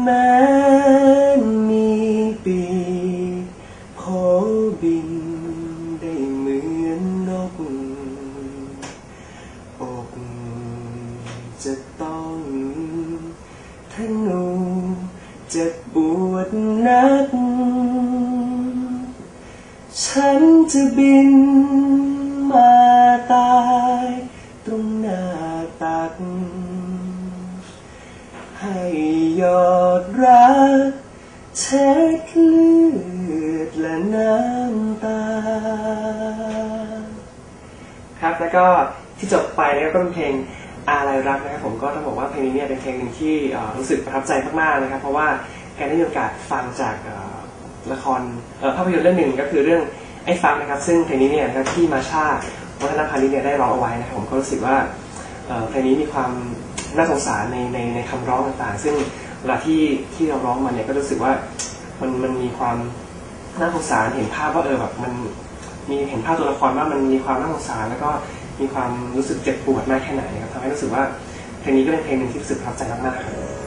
แม้มีปีกขอบินได้เหมือนนกอกจะต้องทะนูเจ็บปวดนัก ฉันจะบินมาตายตรงหน้าตัก ยอดรักเช็ดเลือดและน้ำตา ครับแล้วก็ที่จบไปนะครับก็เป็นเพลงอะไรรักนะครับผมก็ต้องบอกว่าเพลงนี้เนี่ยเป็นเพลงหนึ่งที่รู้สึกประทับใจมากๆนะครับ เพราะว่าการได้มีโอกาสฟังจากละครภาพยนตร์เรื่องหนึ่งก็คือเรื่องไอ้ฟังนะครับ ซึ่งเพลงนี้เนี่ยนะครับที่มาชาวัฒนพานิชเนี่ยได้ร้องเอาไว้นะครับผมก็รู้สึกว่าเอ่อเพลงนี้มีความน่าสงสารในในในคำร้องต่างๆ ซึ่ง เวลาที่ที่เราร้องมันเนี่ยก็รู้สึกว่ามันมันมีความน่าสงสารเห็นภาพว่าเออแบบมันมีเห็นภาพตัวละครว่ามันมีความน่าสงสารแล้วก็มีความรู้สึกเจ็บปวดมากแค่ไหนนะครับทำให้รู้สึกว่าเพลงนี้ก็เป็นเพลงหนึ่งที่รู้สึกประทับใจมากๆครับ